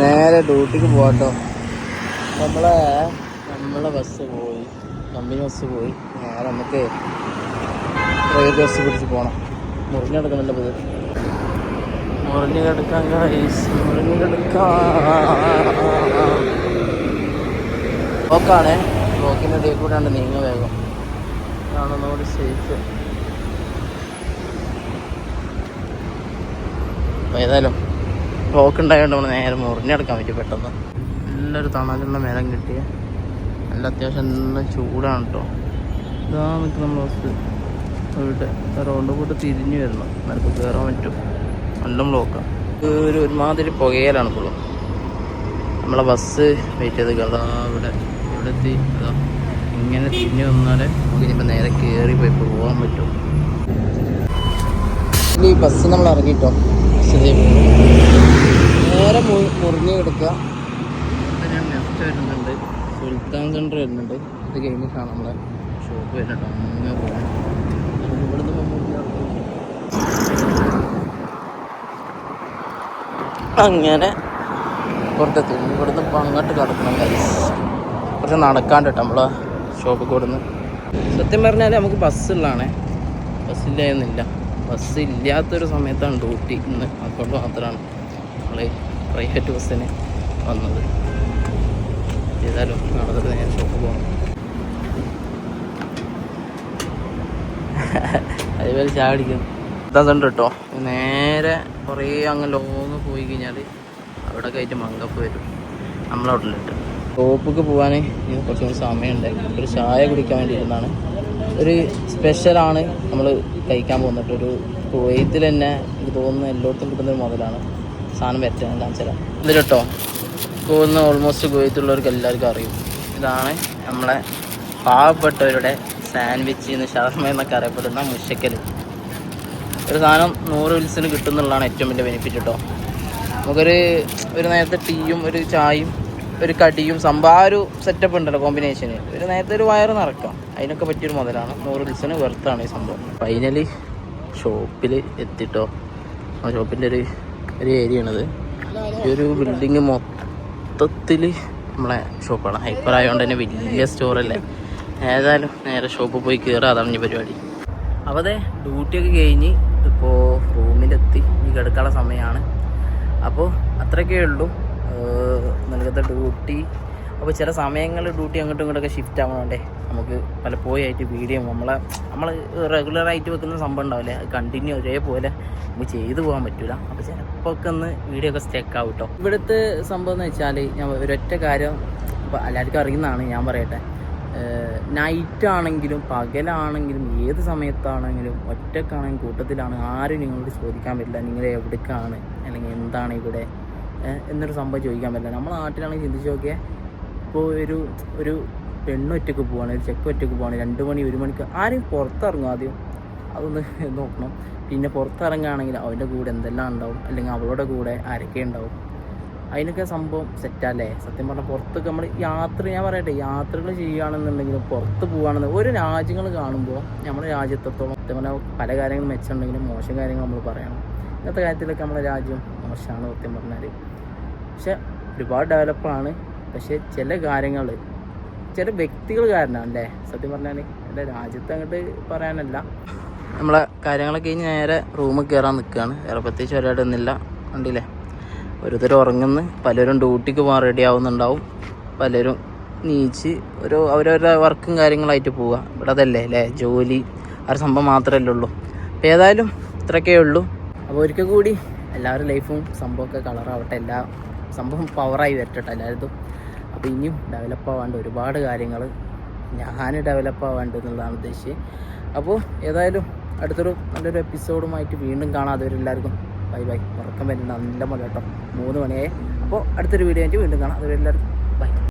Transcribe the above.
നേരെ ഡ്യൂട്ടിക്ക് പോകട്ടോ നമ്മളെ നമ്മളെ ബസ് പോയി. കമ്പനി ബസ് പോയി. നേരെ നമുക്ക് പ്രൈവറ്റ് ബസ് പിടിച്ച് പോകണം മുറിഞ്ഞ് പുതിയ ഇത്. മുറിഞ്ഞ് കിടക്കാൻ മുറിഞ്ഞ് കിടക്കാൻ. ബ്ലോക്കാണേ ഇടയിൽ കൂടെയാണ് നീങ്ങ വേഗം. അതാണ് ഒന്നുകൂടി സേഫ് അപ്പോൾ ഏതായാലും ബ്ലോക്ക് ഉണ്ടായതുകൊണ്ട് നമ്മൾ നേരെ മുറിഞ്ഞെടുക്കാൻ പറ്റും പെട്ടെന്ന്. നല്ലൊരു തണലുള്ള മരം കിട്ടിയ. നല്ല അത്യാവശ്യം നല്ല ചൂടാണ് കേട്ടോ ഇതാ നിൽക്കുന്ന നമ്മൾ ഇവിടെ റോഡ് കൂട്ട് തിരിഞ്ഞു വരണം. നമുക്ക് കയറാൻ പറ്റും. നല്ല ബ്ലോക്കാണ് ഒരു ഒരുമാതിരി പുകയിലാണ് ഇപ്പോഴും നമ്മളെ ബസ് വെയിറ്റ് ചെയ്ത് കേട്ടോ ഇവിടെ ഇവിടെ എത്തി. അതാ ഇങ്ങനെ തിരിഞ്ഞു വന്നാൽ നമുക്ക് ഇനിയിപ്പോൾ നേരെ കയറി പോയി പോകാൻ പറ്റും. ഈ ബസ് നമ്മൾ ഇറങ്ങിയിട്ടോ പോകുന്നു. നേരെ മുറിഞ്ഞു കിടക്കുക. ഞാൻ ലെഫ്റ്റ് വരുന്നുണ്ട്. സുൽത്താൻ സെന്റർ വരുന്നുണ്ട്. ഇത് കഴിഞ്ഞിട്ടാണ് നമ്മളെ ഷോപ്പ് വരുന്നുണ്ട് അങ്ങനെ ഇപ്പം അങ്ങനെ പുറത്തെത്തി. ഇവിടുന്ന് ഇപ്പം അങ്ങോട്ട് കിടക്കണം. കുറച്ച് നടക്കാണ്ട് നമ്മളെ ഷോപ്പിൽ കൊടുന്ന് സത്യം പറഞ്ഞാൽ നമുക്ക് ബസ്സുള്ളതാണേ ബസ്സില്ലായിരുന്നില്ല ബസ് ഇല്ലാത്തൊരു സമയത്താണ് ഡ്യൂട്ടി ഇന്ന്. അതുകൊണ്ട് മാത്രമാണ് നമ്മൾ പ്രൈവറ്റ് ബസ്സിന് വന്നത്. ഏതായാലും നടന്നിട്ട് നേരെ ഷോപ്പ് പോകണം അതേപോലെ ചായ പിടിക്കുന്നു ഇതുണ്ട് കേട്ടോ. നേരെ കുറേ അങ്ങ് ലോങ് പോയി കഴിഞ്ഞാൽ അവിടെ കയറ്റി മങ്കപ്പ് വരും. നമ്മളവിടെ ഇട്ട് ഷോപ്പിക്ക് പോകാൻ കുറച്ചും സമയമുണ്ട്. ഒരു ചായ കുടിക്കാൻ വേണ്ടി ഇരുന്നാണ് ഒരു സ്പെഷ്യലാണ് നമ്മൾ കഴിക്കാൻ പോകുന്നത്. ഒരു കുവൈത്തിൽ തന്നെ എനിക്ക് തോന്നുന്നു എല്ലായിടത്തും കിട്ടുന്ന ഒരു മുതലാണ് സാധനം പറ്റാൻ കാണിച്ചാൽ ഇത് കേട്ടോ പോകുന്ന ഓൾമോസ്റ്റ് കുവൈത്തുള്ളവർക്ക് എല്ലാവർക്കും അറിയും. ഇതാണ് നമ്മളെ പാവപ്പെട്ടവരുടെ സാൻഡ്വിച്ച് എന്ന് ഷവർമ എന്നൊക്കെ അറിയപ്പെടുന്ന മുഷക്കൽ ഒരു സാധനം നൂറ് വിൽസിന് കിട്ടുന്നുള്ളതാണ് ഏറ്റവും വലിയ ബെനിഫിറ്റ് കേട്ടോ നമുക്കൊരു ഒരു നേരത്തെ ടീയും ഒരു ചായയും ഒരു കടിയും സംഭവം ആ ഒരു സെറ്റപ്പ് ഉണ്ടല്ലോ കോമ്പിനേഷന് ഒരു നേരത്തെ ഒരു വയറ് നിറക്കാം അതിനൊക്കെ പറ്റിയൊരു മുതലാണ്. നൂറ് വിൽസിന് വെറുത്താണ് ഈ സംഭവം. ഫൈനലി ഷോപ്പിൽ എത്തിട്ടോ. ആ ഷോപ്പിന്റെ ഒരു ഒരു ഏരിയ ആണിത് ഈ ഒരു ബിൽഡിങ് മൊത്തത്തിൽ നമ്മളെ ഷോപ്പാണ് ഹൈപ്പർ ആയതുകൊണ്ട് തന്നെ വലിയ സ്റ്റോറല്ലേ ഏതായാലും നേരെ ഷോപ്പിൽ പോയി കയറുക അതാണ് ഈ പരിപാടി. അപ്പോൾ അതെ ഡ്യൂട്ടിയൊക്കെ കഴിഞ്ഞ് ഇപ്പോൾ റൂമിലെത്തി ഇനി കിടക്കാനുള്ള സമയമാണ് അപ്പോൾ അത്രയൊക്കെ ഉള്ളൂ. നൽകത്തെ ഡ്യൂട്ടി അപ്പോൾ ചില സമയങ്ങളിൽ ഡ്യൂട്ടി അങ്ങോട്ടും ഇങ്ങോട്ടൊക്കെ ഷിഫ്റ്റ് ആവണോണ്ടേ നമുക്ക് പലപ്പോഴും ആയിട്ട് വീഡിയോ നമ്മളെ നമ്മൾ റെഗുലറായിട്ട് വെക്കുന്ന സംഭവം ഉണ്ടാവില്ലേ? അത് കണ്ടിന്യൂ ഒരേപോലെ നമുക്ക് ചെയ്തു പോകാൻ പറ്റില്ല അപ്പോൾ ചിലപ്പോൾ ഒക്കെ ഒന്ന് വീഡിയോ ഒക്കെ സ്റ്റെക്ക് ആവും കേട്ടോ ഇവിടുത്തെ സംഭവം എന്ന് വെച്ചാൽ ഞാൻ ഒരൊറ്റ കാര്യം ഇപ്പോൾ എല്ലാവർക്കും അറിയുന്നതാണ് ഞാൻ പറയട്ടെ. നൈറ്റ് ആണെങ്കിലും പകലാണെങ്കിലും ഏത് സമയത്താണെങ്കിലും ഒറ്റക്കാണെങ്കിലും കൂട്ടത്തിലാണ് ആരും നിങ്ങളോട് ചോദിക്കാൻ പറ്റില്ല. നിങ്ങൾ എവിടേക്കാണ്? അല്ലെങ്കിൽ എന്താണ് ഇവിടെ? എന്നൊരു സംഭവം ചോദിക്കാൻ പറ്റില്ല. നമ്മൾ നാട്ടിലാണെങ്കിൽ ചിന്തിച്ച് നോക്കിയാൽ ഇപ്പോൾ ഒരു ഒരു പെണ്ണൊറ്റക്ക് പോവാണ് ഒരു ചെക്ക് ഒറ്റയ്ക്ക് പോവാണ് രണ്ട് മണി ഒരു മണിക്ക് ആരും പുറത്തിറങ്ങും ആദ്യം. അതൊന്ന് നോക്കണം. പിന്നെ പുറത്തിറങ്ങുകയാണെങ്കിൽ അവന്റെ കൂടെ എന്തെല്ലാം ഉണ്ടാവും? അല്ലെങ്കിൽ അവളുടെ കൂടെ ആരൊക്കെ ഉണ്ടാവും? അതിനൊക്കെ സംഭവം സെറ്റല്ലേ സത്യം പറഞ്ഞാൽ പുറത്തൊക്കെ നമ്മൾ യാത്ര ഞാൻ പറയട്ടെ യാത്രകൾ ചെയ്യുകയാണെന്നുണ്ടെങ്കിലും പുറത്ത് പോവുകയാണെന്ന് ഒരു രാജ്യങ്ങൾ കാണുമ്പോൾ നമ്മുടെ രാജ്യത്തോളം സത്യം പറഞ്ഞാൽ പല കാര്യങ്ങളും മെച്ചമുണ്ടെങ്കിലും മോശം കാര്യങ്ങൾ നമ്മൾ പറയണം. ഇന്നത്തെ കാര്യത്തിലൊക്കെ നമ്മുടെ രാജ്യം മോശമാണ് സത്യം പറഞ്ഞാൽ. പക്ഷെ ഒരുപാട് ഡെവലപ്പാണ് പക്ഷെ ചില കാര്യങ്ങൾ ചില വ്യക്തികൾ കാരണമാണ് അല്ലേ? സത്യം പറഞ്ഞാൽ എന്റെ രാജ്യത്ത് അങ്ങോട്ട് പറയാനല്ല. നമ്മളെ കാര്യങ്ങളൊക്കെ കഴിഞ്ഞ് നേരെ റൂമിൽ കയറാൻ നിൽക്കുകയാണ് വേറെ പ്രത്യേകിച്ച് ഒരാടൊന്നുമില്ല കണ്ടില്ലേ? ഓരോരുത്തർ ഉറങ്ങുന്നു. പലരും ഡ്യൂട്ടിക്ക് പോകാൻ റെഡി ആവുന്നുണ്ടാവും. പലരും നീച്ച് ഒരു അവരവരുടെ വർക്കും കാര്യങ്ങളായിട്ട് പോവുക. ഇവിടെ അതല്ലേ അല്ലേ? ജോലി ആ ഒരു സംഭവം മാത്രമല്ലേ ഉള്ളൂ. അപ്പോൾ ഏതായാലും ഇത്രയൊക്കെ ഉള്ളൂ. അപ്പോൾ ഒരിക്കൽ കൂടി എല്ലാവരുടെ ലൈഫും സംഭവമൊക്കെ കളറാവട്ടെ എല്ലാ സംഭവം പവറായി വരട്ടെ എല്ലാവരും അപ്പോൾ ഇനിയും ഡെവലപ്പ് ആവാണ്ട് ഒരുപാട് കാര്യങ്ങൾ ഞാൻ ഡെവലപ്പ് ആവാണ്ട് എന്നുള്ളതാണ് ഉദ്ദേശിച്ചത്. അപ്പോൾ ഏതായാലും അടുത്തൊരു നല്ലൊരു എപ്പിസോഡുമായിട്ട് വീണ്ടും കാണാതെ എല്ലാവർക്കും ബൈ ബൈ ഉറക്കം വരുന്നുണ്ട് നല്ല മഴ കേട്ടോ. മൂന്ന് മണിയായി. അപ്പോൾ അടുത്തൊരു വീഡിയോ ആയിട്ട് വീണ്ടും കാണാം. അതുവരെ എല്ലാവർക്കും ബൈ